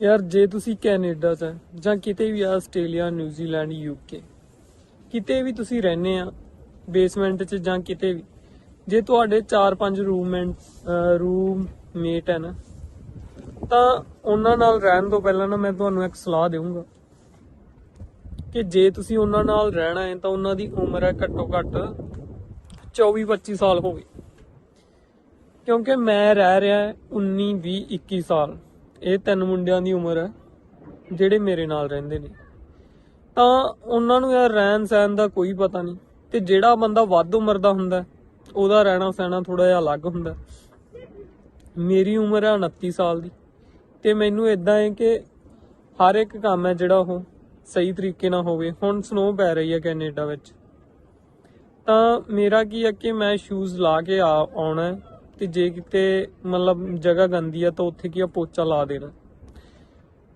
ਯਾਰ, ਜੇ ਤੁਸੀਂ ਕੈਨੇਡਾ 'ਚ ਹੈ ਜਾਂ ਕਿਤੇ ਵੀ ਆਸਟ੍ਰੇਲੀਆ, ਨਿਊਜ਼ੀਲੈਂਡ ਯੂਕੇ ਕਿਤੇ ਵੀ ਤੁਸੀਂ ਰਹਿੰਦੇ ਆ ਬੇਸਮੈਂਟ 'ਚ ਜਾਂ ਕਿਤੇ ਵੀ, ਜੇ ਤੁਹਾਡੇ 4-5 ਰੂਮਮੇਟ ਰੂਮਮੇਟ ਹੈ ਨਾ, ਤਾਂ ਉਹਨਾਂ ਨਾਲ ਰਹਿਣ ਤੋਂ ਪਹਿਲਾਂ ਨਾ ਮੈਂ ਤੁਹਾਨੂੰ ਇੱਕ ਸਲਾਹ ਦੇਵਾਂਗਾ ਕਿ ਜੇ ਤੁਸੀਂ ਉਹਨਾਂ ਨਾਲ ਰਹਿਣਾ ਹੈ, ਤਾਂ ਉਹਨਾਂ ਦੀ ਉਮਰ ਹੈ ਘੱਟੋ ਘੱਟ 24-25 ਸਾਲ ਹੋਵੇ ਕਿਉਂਕਿ ਮੈਂ ਰਹਿ ਰਿਹਾ 19 20 21 ਸਾਲ। ਇਹ ਤਿੰਨ ਮੁੰਡਿਆਂ ਦੀ ਉਮਰ ਹੈ, ਜਿਹੜੇ ਮੇਰੇ ਨਾਲ ਰਹਿੰਦੇ ਨੇ। ਤਾਂ ਉਹਨਾਂ ਨੂੰ ਯਾਰ ਰਹਿਣ ਸਹਿਣ ਦਾ ਕੋਈ ਪਤਾ ਨਹੀਂ ਤੇ ਜਿਹੜਾ ਬੰਦਾ ਵੱਧ ਉਮਰ ਦਾ ਹੁੰਦਾ ਉਹਦਾ ਰਹਿਣਾ ਸਹਿਣਾ ਥੋੜਾ ਜਿਹਾ ਅਲੱਗ ਹੁੰਦਾ ਮੇਰੀ ਉਮਰ ਹੈ 29 ਸਾਲ ਦੀ ਤੇ ਮੈਨੂੰ ਇਦਾਂ ਹੈ ਕਿ ਹਰ ਇੱਕ ਕੰਮ ਹੈ ਜਿਹੜਾ ਉਹ ਸਹੀ ਤਰੀਕੇ ਨਾਲ ਹੋਵੇ। ਹੁਣ ਸਨੋ ਪੈ ਰਹੀ ਹੈ ਕੈਨੇਡਾ ਵਿੱਚ। ਤਾਂ ਮੇਰਾ ਕੀ ਹੈ ਕਿ ਮੈਂ ਸ਼ੂਜ਼ ਲਾ ਕੇ ਆ ਆਉਣਾ ਤੇ ਜੇ ਕਿਤੇ ਮਤਲਬ ਜਗ੍ਹਾ ਗੰਦੀ ਆ ਤਾਂ ਉੱਥੇ ਕੀ ਆ, ਪੋਚਾ ਲਾ ਦੇਣਾ।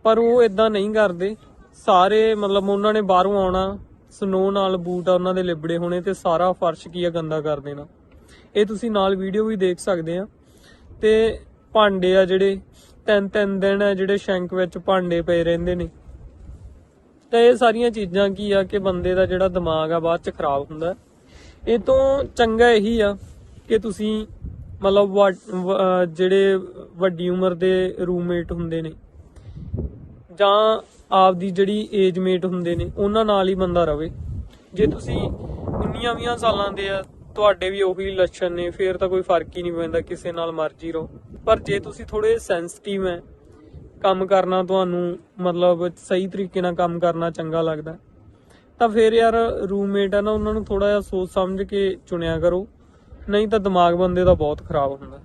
ਪਰ ਉਹ ਇਦਾਂ ਨਹੀਂ ਕਰਦੇ। ਸਾਰੇ ਮਤਲਬ ਉਹਨਾਂ ਨੇ ਬਾਹਰੋਂ ਆਉਣਾ, ਸਨੋ ਨਾਲ ਬੂਟ ਆ ਉਹਨਾਂ ਦੇ ਲਿਬੜੇ ਹੋਣੇ ਤੇ ਸਾਰਾ ਫਰਸ਼ ਕੀ ਆ, ਗੰਦਾ ਕਰ ਦੇਣਾ। ਇਹ ਤੁਸੀਂ ਨਾਲ ਵੀਡੀਓ ਵੀ ਦੇਖ ਸਕਦੇ ਆ। ਤੇ ਭਾਂਡੇ ਆ ਜਿਹੜੇ, ਤਿੰਨ ਤਿੰਨ ਦਿਨ ਆ ਜਿਹੜੇ ਸ਼ੈਂਕ ਵਿੱਚ ਭਾਂਡੇ ਪਏ ਰਹਿੰਦੇ ਨੇ। ਤਾਂ ਇਹ ਸਾਰੀਆਂ ਚੀਜ਼ਾਂ ਕੀ ਆ ਕਿ ਬੰਦੇ ਦਾ ਜਿਹੜਾ ਦਿਮਾਗ ਆ ਬਾਅਦ ਚ ਖਰਾਬ ਹੁੰਦਾ। ਇਹ ਤੋਂ ਚੰਗਾ ਇਹੀ ਆ ਕਿ ਤੁਸੀਂ ਮਤਲਬ ਵ- ਜਿਹੜੇ ਵੱਡੀ ਉਮਰ ਦੇ ਰੂਮਮੇਟ ਹੁੰਦੇ ਨੇ, ਜਾਂ ਆਪ ਦੀ ਜਿਹੜੀ ਏਜ ਮੇਟ ਹੁੰਦੇ ਨੇ, ਉਹਨਾਂ ਨਾਲ ਹੀ ਬੰਦਾ ਰਵੇ। ਜੇ ਤੁਸੀਂ 19 20 ਸਾਲਾਂ ਦੇ ਆ, ਤੁਹਾਡੇ ਵੀ ਉਹੀ ਲੱਛਣ ਨੇ, ਫੇਰ ਤਾਂ ਕੋਈ ਫ਼ਰਕ ਹੀ ਨਹੀਂ ਪੈਂਦਾ, ਕਿਸੇ ਨਾਲ ਮਰਜ਼ੀ ਰਹੋ। ਪਰ ਜੇ ਤੁਸੀਂ ਥੋੜੇ ਸੈਂਸਿਟਿਵ ਹੈ ਕੰਮ ਕਰਨਾ ਤੁਹਾਨੂੰ ਮਤਲਬ ਸਹੀ ਤਰੀਕੇ ਨਾਲ ਕੰਮ ਕਰਨਾ ਚੰਗਾ ਲੱਗਦਾ, ਤਾਂ ਫਿਰ ਯਾਰ ਰੂਮਮੇਟ ਹੈ ਨਾ, ਉਹਨਾਂ ਨੂੰ ਥੋੜਾ ਜਿਹਾ ਸੋਚ ਸਮਝ ਕੇ ਚੁਣਿਆ ਕਰੋ। ਨਹੀਂ ਤਾਂ ਦਿਮਾਗ ਬੰਦੇ ਦਾ ਬਹੁਤ ਖਰਾਬ ਹੁੰਦਾ।